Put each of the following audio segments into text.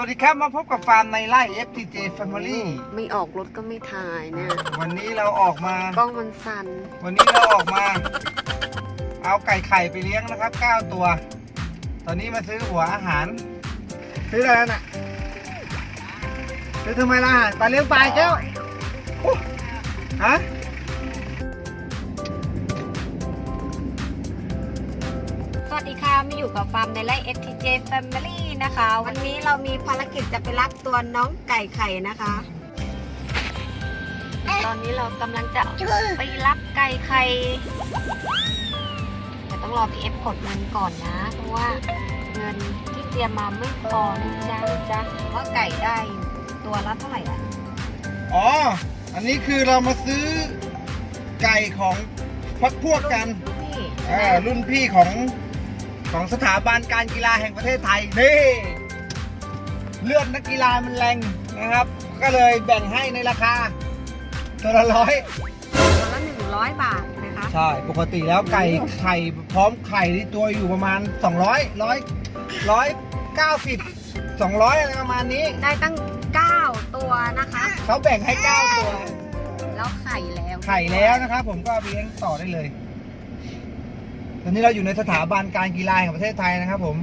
วัสดีครับมาพบกับฟาร์มในไร่ FTJ Family ไม่ออกรถก็ไม่ถ่ายเนี่ยวันนี้เราออกมากล้องมันสั่นวันนี้เราออกมา เอาไก่ไข่ไปเลี้ยงนะครับ 9 ตัว ตอนนี้มาซื้อหัวอาหาร ซื้ออะไรน่ะซื้อทำไมล่ะอาหารปลาเลี้ยงปลาเจ้าโอ้ฮะ วัสดีค่ะมาอยู่กับฟาร์มในไร่ FTJ Family นะคะ วันนี้เรามีภารกิจจะไปรับตัวน้องไก่ไข่นะคะ ตอนนี้เรากำลังจะไปรับไก่ไข่แต่ต้องรอพี่เอฟกดเงินก่อนนะ เพราะว่าเงินที่เตรียมมาไม่พอนะจ๊ะนะจ๊ะว่าไก่ได้ตัวละเท่าไหร่อะอ๋อ อันนี้คือเรามาซื้อไก่ของพักพวกกันนี่เออรุ่นพี่ของ ของสถาบันการกีฬาแห่งประเทศไทยนี่เลือดนักกีฬามันแรงนะครับ ก็เลยแบ่งให้ในราคาตัวละร้อยตัวละหนึ่งร้อยบาทนะคะใช่ปกติแล้วไก่ไข่พร้อมไข่ที่ตัวอยู่ประมาณ 200ร้อยร้อยเก้าสิบสองร้อยอะไรประมาณนี้ ได้ตั้ง 9 ตัวนะคะเขาแบ่งให้ 9 ตัว แล้วไข่แล้ว ไข่แล้วนะครับผมก็เอาไปเลี้ยงต่อได้เลยต อนนี้เราอยู่ในสถาบันการกีฬาแห่งประเทศไทยนะครับ ผม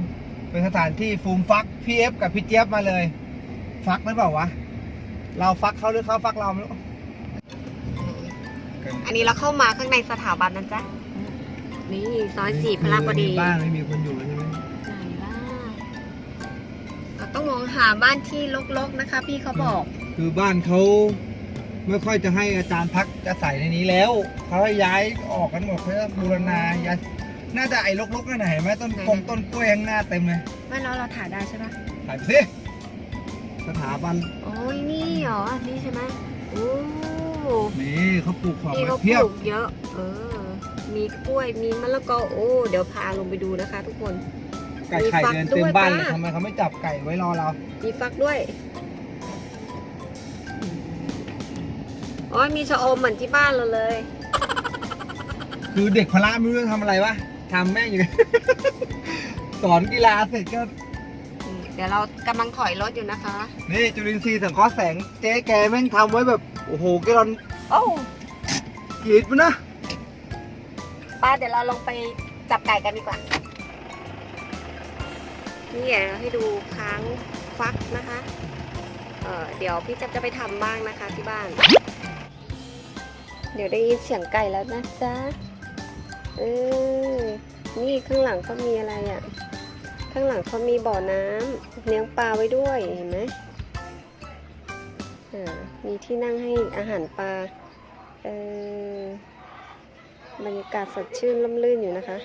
เป็นสถานที่ฟูมฟักพี่เอฟกับพี่เจี๊ยบมาเลย ฟักหรือเปล่าวะ เราฟักเขาหรือเขาฟักเราไม่รู้อันนี้เราเข้ามาข้างในสถาบันนะจ๊ะนี่ซอยสี่พระรามบดีบ้านไม่มีคนอยู่แล้วใช่ไหมไหนล่ะเราต้องมองหาบ้านที่รกๆนะคะ พี่เขาบอก คือบ้านเขาไม่ค่อยจะให้อาจารย์พักจะใส่ในนี้แล้ว เขาให้ย้ายออกกันหมดเพื่อบูรณาย้าย น่าจะไอ้ลกๆนั่นนะเห็นไหมต้นกงต้นกล้วยข้างหน้าเต็มเลยไม่แล้วเราถ่ายได้ใช่ปะถ่ายไปสิสถาบันโอ้ยนี่เหรอนี่ใช่ไหมโอ้นี่เขาปลูกของนี่มาเขาปเพียบลูกเยอะ เออ มีกล้วยมีมะละกอโอ้เดี๋ยวพาลงไปดูนะคะ ทุกคน ไก่ไข่มีฟักเดินเต็มด้วยบ้านเลยปะทำไมเขาไม่จับไก่ไว้รอเรามีฟักด้วยโอ้ยมีชะอมเหมือนที่บ้านเราเลย คือเด็กพละไม่รู้จะทำอะไรวะ ทำแม่งอยู่ สอนกีฬาเสร็จก็ เดี๋ยวเรากำลังถอยรถอยู่นะคะ นี่จุลินทรีย์สังเคราะห์แสงเจ๊แกแม่งทำไว้แบบ โอ้โหแกลอนโอ้กรีดมันนะ ป้าเดี๋ยวเราลงไปจับไก่กันดีกว่า นี่เดี๋ยวเราให้ดูค้างฟักนะคะ เอ่อเดี๋ยวพี่จะจะไปทำบ้างนะคะที่บ้าน เดี๋ยวได้ยินเสียงไก่แล้วนะจ๊ะ เออ นี่ข้างหลังเขามีอะไรอะ่ะ ข้างหลังเขามีบ่อน้ำเลี้ยงปลาไว้ด้วยเห็นไหมอ่ามีที่นั่งให้อาหารปลา เออบรรยากาศสดชื่นล่มลื่นอยู่นะคะ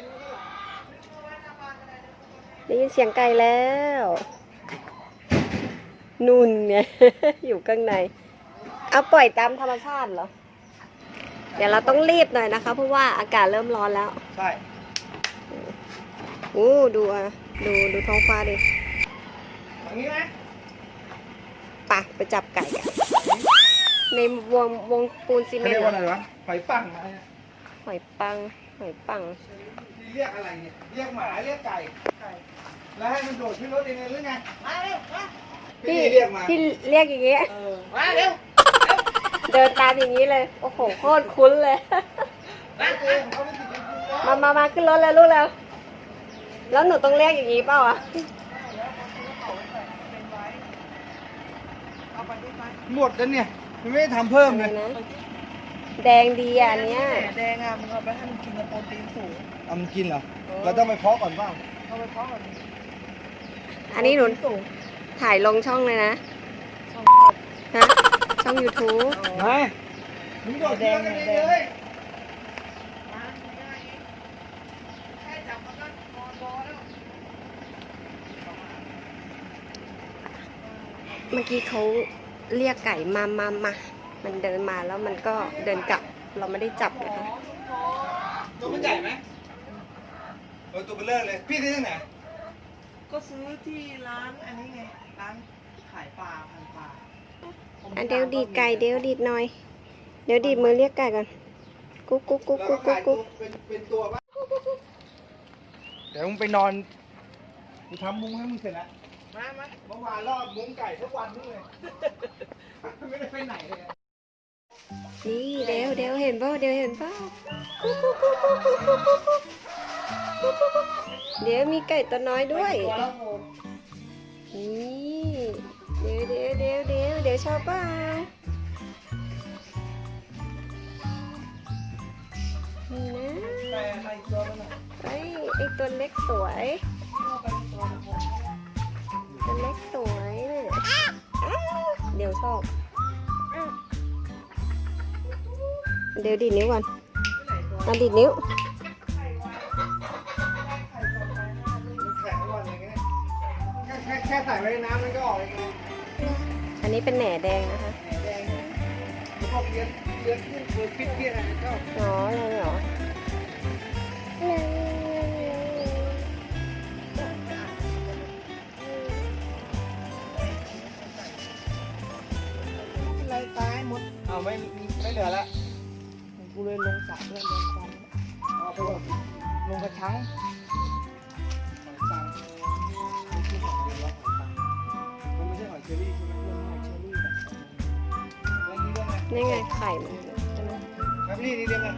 ได้ยินเสียงไก่แล้ว นุ่นเนี่ย อยู่ข้างใน เอาปล่อยตามธรรมชาติเหรอ เดี๋ยวเราต้องรีบหน่อยนะคะ เพราะว่าอากาศเริ่มร้อนแล้ว ใช่อู้ดูอะดูดูท้องฟ้าดิตรงนี้ไหมไปะไปจับไก่กันในวงวงปูนซีเมเขานเรียต์กเหรว่าอะไรอวะหอยปังอะไรเนี่ยหอยปังหอยปัง เรียกอะไรเนี่ย เรียกหมา เรียกไก่ แล้วให้มันโดดขึ้นรถเองเลยหรือไง มาเร็วมาพี่พี่เรียกมาพี่เรียกอย่างเงี้ย เออ มาเร็ว เดินตามอย่างนี้เลย โอ้โหโคตรคุ้นเลย มาเร็วเขาเป็นสิบเป็นครูแล้วมามามาขึ้นรถแล้วลูกแล้ว แล้วหนูต้องเรียกอย่างนี้เปล่าอะหมดแล้วเนี่ยมันไม่ได้ทำเพิ่มเลยนะแดงดีอะอันเนี้ยแดงอะมึงเอาไปให้มันกินกับโปรตีนสูง เอามันกินเหรอ เราต้องไปเพาะก่อนเปล่าเอาไปเพาะก่อนอันนี้หนูสูง ถ่ายลงช่องเลยนะช่องฮะ ช่อง YouTube มามึงโดดแดงกันเองเลย เมื่อกี้เขาเรียกไก่มามามา มันเดินมาแล้วมันก็เดินกลับ เราไม่ได้จับนะคะ ตัวมันใหญ่ไหมเออตัวเบลเลอร์เลย พี่ซื้อที่ไหนก็ซื้อที่ร้านอันนี้ไง ร้านขายปลาพันปลา อันเดี๋ยวดีดไก่เดี๋ยวดีดหน่อย เดี๋ยวดีดมือเรียกไก่ก่อน กุ๊กกุ๊กกุ๊กเรากุ๊ก็กกุ๊ขากยกุ๊กเป็นเป็นตัวปะเดี๋ยวมึงไปนอนกูทำมุ้งให้มึงเสร็จแล้วมามาเมื่อวานรอบมุ้งไก่ทุกวันนี่เลยไม่ได้ไปไหนเลย นี่เดี๋ยวเดี๋ยวเห็นเปล่าเดี๋ยวเห็นเปล่าเดี๋ยวมีไก่ตัวน้อยด้วยตัวแล้วผมนี่ เดี๋ยวเดี๋ยวเดี๋ยวเดี๋ยวเดี๋ยวชอบเปล่านี่นะไอะไรตัวมันอะไอ้ไอตัวเล็กสวยตัวเล็กสวยเนี่ยเดี๋ยวชอบ เดี๋ยวดีดนิ้วก่อนเอาดีดนิ้วแค่ใส่ไว้ในน้ำมันก็ออกเองเลย อันนี้เป็นแหน่แดงนะคะแหนแดงนะพวกเลี้ยงเลี้ยงขึ้นเลี้ยงฟิตเพี้ยอะไรก็อ๋อเลยเหรออไรตายหมดเอาไม่ไม่เหลือละกูเลยลงสระเพื่อนลงคลองเอาไปก่อนลงกระชัง เชอรี่ใช่ไหมลงหอยเชอรี่แบบเรื่องนี้เรื่องอะไรนี่ไงไข่มันใช่ไหมครับนี่นี่เรื่องอะไร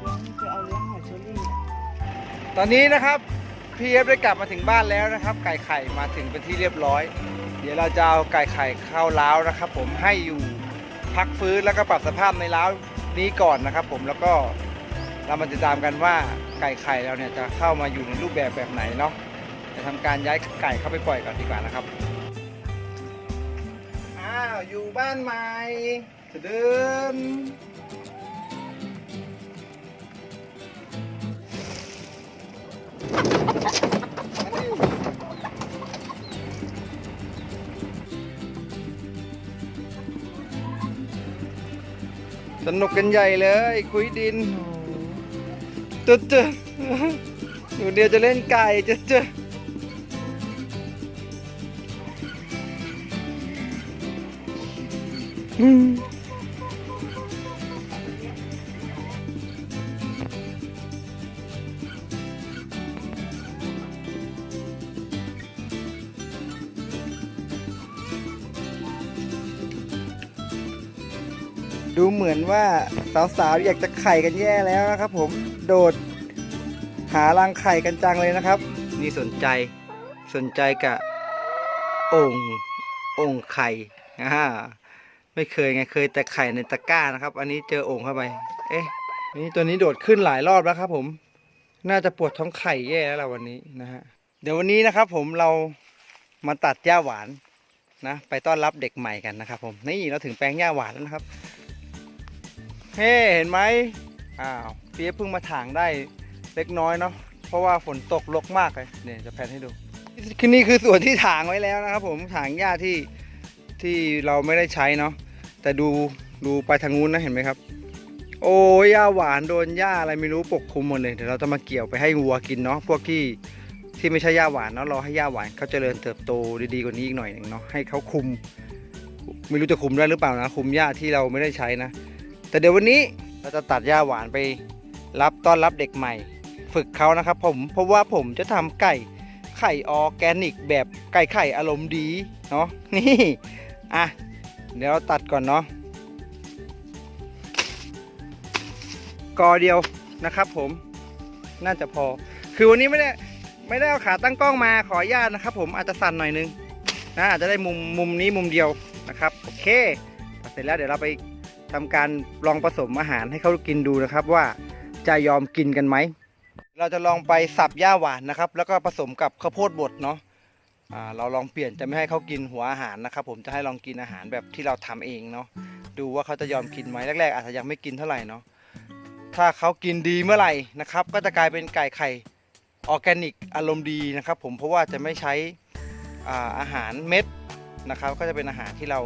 เลี้ยงจะเอาเลี้ยงหอยเชอรี่ตอนนี้นะครับพีเอฟได้กลับมาถึงบ้านแล้วนะครับ ไก่ไข่มาถึงเป็นที่เรียบร้อย เดี๋ยวเราจะเอาไก่ไข่เข้าเล้านะครับ ผมให้อยู่พักฟื้นแล้วก็ปรับสภาพในเล้านี้ก่อนนะครับ ผมแล้วก็เรามาติดตามกันว่าไก่ไข่เราเนี่ยจะเข้ามาอยู่ในรูปแบบแบบไหนเนาะจะทำการย้ายไก่เข้าไปปล่อยก่อนดีกว่านะครับ อ้าวอยู่บ้านใหม่จะเดินสนุกกันใหญ่เลยคุยดินจุดเจอหนูเดียวจะเล่นไก่จุดเจอ ดูเหมือนว่าสาวๆอยากจะไข่กันแย่แล้วนะครับ ผมโดด หารังไข่กันจังเลยนะครับ นี่สนใจสนใจกับอ่งโอ่งไข่อ่า ไม่เคยไงเคยแต่ไข่ในตะกร้านะครับ อันนี้เจอโอ่งเข้าไป เอ๊ะนี่ตัวนี้โดดขึ้นหลายรอบแล้วครับ ผม น่าจะปวดท้องไข่แย่แล้วล่ะวันนี้นะฮะเดี๋ยววันนี้นะครับ ผมเรามาตัดหญ้าหวานนะไปต้อนรับเด็กใหม่กันนะครับ ผมนี่เราถึงแปลงหญ้าหวานแล้วนะครับเฮ้เห็นไหมอ้าวเปียเพิ่งมาถางได้เล็กน้อยเนาะเพราะว่าฝนตกลกมากเลยเนี่ยจะแพนให้ดูคือนี่คือส่วนที่ถางไว้แล้วนะครับ ผมถางหญ้าที่ที่เราไม่ได้ใช้เนาะ แต่ดูดูไปทางนู้นนะเห็นไหมครับ โอ้ยหญ้าหวานโดนหญ้าอะไรไม่รู้ปกคลุมหมดเลยเดี๋ยวเราจะมาเกี่ยวไปให้วัวกินเนาะพวกที่ที่ไม่ใช่หญ้าหวานเนาะรอให้หญ้าหวานเขาเจริญเติบโตดีๆกว่านี้อีกหน่อยหนึ่งเนาะให้เขาคุม ไม่รู้จะคุมได้หรือเปล่านะ คุมหญ้าที่เราไม่ได้ใช้นะ แต่เดี๋ยววันนี้เราจะตัดหญ้าหวานไปรับต้อนรับเด็กใหม่ ฝึกเขานะครับ ผมเพราะว่าผมจะทำไก่ไข่ออร์แกนิก แบบไก่ไข่อารมณ์ดีเนาะนี่อะ เดี๋ยวตัดก่อนเนาะกอเดียวนะครับ ผมน่าจะพอ คือวันนี้ไม่ได้ไม่ได้เอาขาตั้งกล้องมาขออนุญาตนะครับ ผมอาจจะสั่นหน่อยนึงนะอาจจะได้มุมมุมนี้มุมเดียวนะครับโอเคเสร็จแล้วเดี๋ยวเราไปทำการลองผสมอาหารให้เขากินดูนะครับ ว่าจะยอมกินกันไหมเราจะลองไปสับหญ้าหวานนะครับ แล้วก็ผสมกับข้าวโพดบดเนาะ เราลองเปลี่ยนจะไม่ให้เขากินหัวอาหารนะครับ ผมจะให้ลองกินอาหารแบบที่เราทำเองเนาะดูว่าเขาจะยอมกินไหมแรกๆอาจจะยังไม่กินเท่าไหร่เนาะถ้าเขากินดีเมื่อไหร่นะครับ ก็จะกลายเป็นไก่ไข่ออร์แกนิกอารมณ์ดีนะครับ ผมเพราะว่าจะไม่ใช้อาหารเม็ดนะครับ ก็จะเป็นอาหารที่เรา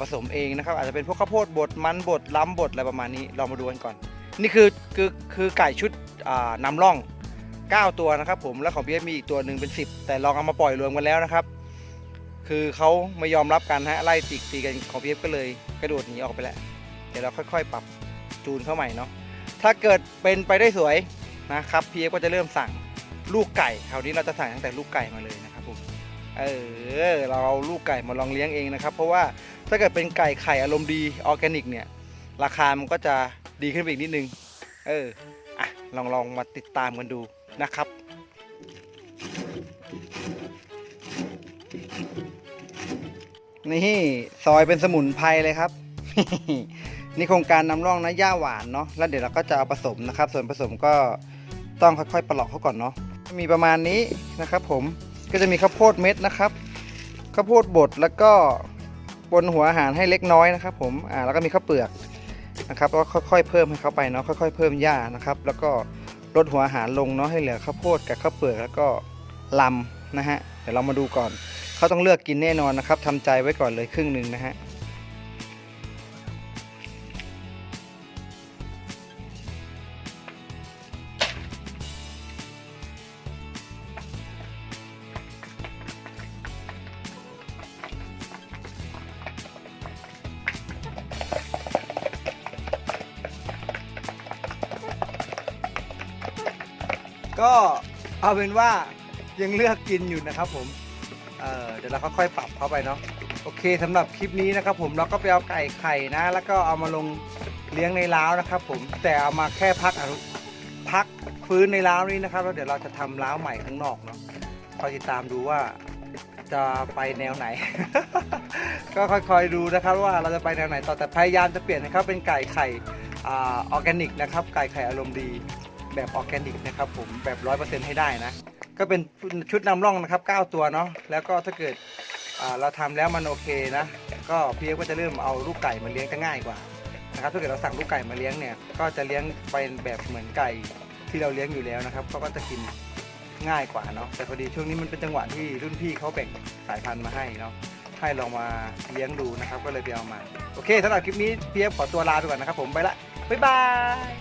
ผสมเองนะครับ อาจจะเป็นพวกข้าวโพดบดมันบดล้ำบดอะไรประมาณนี้ลองมาดูกันก่อน นี่คือคือคือไก่ชุดอ่านำร่อง 9 ตัวนะครับผมแล้วของพี่เอสมีอีกตัวหนึ่งเป็น 10 แต่ลองเอามาปล่อยรวมกันแล้วนะครับ คือเขาไม่ยอมรับกันฮะไล่ตีตีกันของพี่เอฟก็เลยกระโดดหนีออกไปแล้วเดี๋ยวเราค่อยๆ ปรับจูนเข้าใหม่เนาะถ้าเกิดเป็นไปได้สวยนะครับพี่เอฟก็จะเริ่มสั่งลูกไก่คราวนี้เราจะสั่งตั้งแต่ลูกไก่มาเลยนะครับผมเออเราเอาลูกไก่มาลองเลี้ยงเองนะครับ เพราะว่าถ้าเกิดเป็นไก่ไข่อารมณ์ดีออร์แกนิกเนี่ยราคามันก็จะดีขึ้นไปอีกนิดนึง เออ อะ ลองลองมาติดตามกันดู นะครับ นี่ซอยเป็นสมุนไพรเลยครับ นี่โครงการนำร่องนะหญ้าหวานเนาะแล้วเดี๋ยวเราก็จะเอาผสมนะครับ ส่วนผสมก็ต้องค่อยๆปลอกเขาก่อนเนาะมีประมาณนี้นะครับ ผมก็จะมีข้าวโพดเม็ดนะครับข้าวโพดบดแล้วก็บนหัวอาหารให้เล็กน้อยนะครับ ผมอ่าแล้วก็มีข้าวเปลือกนะครับแล้วก็ค่อยๆเพิ่มให้เขาไปเนาะค่อย ๆ เพิ่มหญ้านะครับ แล้วก็ ลดหัวอาหารลงเนาะให้เหลือข้าวโพดกับข้าวเปลือกแล้วก็ลำนะฮะเดี๋ยวเรามาดูก่อนเขาต้องเลือกกินแน่นอนนะครับทำใจไว้ก่อนเลยครึ่งหนึ่งนะฮะ ก็เอาเป็นว่ายังเลือกกินอยู่นะครับผม เออเดี๋ยวเราค่อยๆปรับเข้าไปเนาะโอเคสำหรับคลิปนี้นะครับผมเราก็ไปเอาไก่ไข่นะ แล้วก็เอามาลงเลี้ยงในร้าวนะครับ ผมแต่เอามาแค่พักอนุพักฟื้นในร้าวนี้นะครับแล้วเดี๋ยวเราจะทำร้าวใหม่ข้างนอกเนาะคอยติดตามดูว่าจะไปแนวไหน ก็ค่อยๆดูนะครับว่าเราจะไปแนวไหนต่อแต่พยายามจะเปลี่ยนให้เขาเป็นไก่ไข่ออร์แกนิกนะครับไก่ไข่อารมณ์ดี แบบออร์แกนิกนะครับผมแบบร้อยเปอร์เซ็นต์ให้ได้นะ ก็เป็นชุดนำร่องนะครับ 9 ตัวเนาะแล้วก็ถ้าเกิดเราทำแล้วมันโอเคนะ ก็พี่เอก็จะเริ่มเอาลูกไก่มาเลี้ยงจะง่ายกว่านะครับถ้าเกิดเราสั่งลูกไก่มาเลี้ยงเนี่ยก็จะเลี้ยงเป็นแบบเหมือนไก่ที่เราเลี้ยงอยู่แล้วนะครับเขาก็จะกินง่ายกว่าเนาะแต่พอดีช่วงนี้มันเป็นจังหวะที่รุ่นพี่เขาแบ่งสายพันธุ์มาให้เนาะให้ลองมาเลี้ยงดูนะครับ ก็เลยไปเอามา โอเคสำหรับคลิปนี้เพี่เอฟขอตัวลาไปก่อนนะครับผมไปละบ๊ายบาย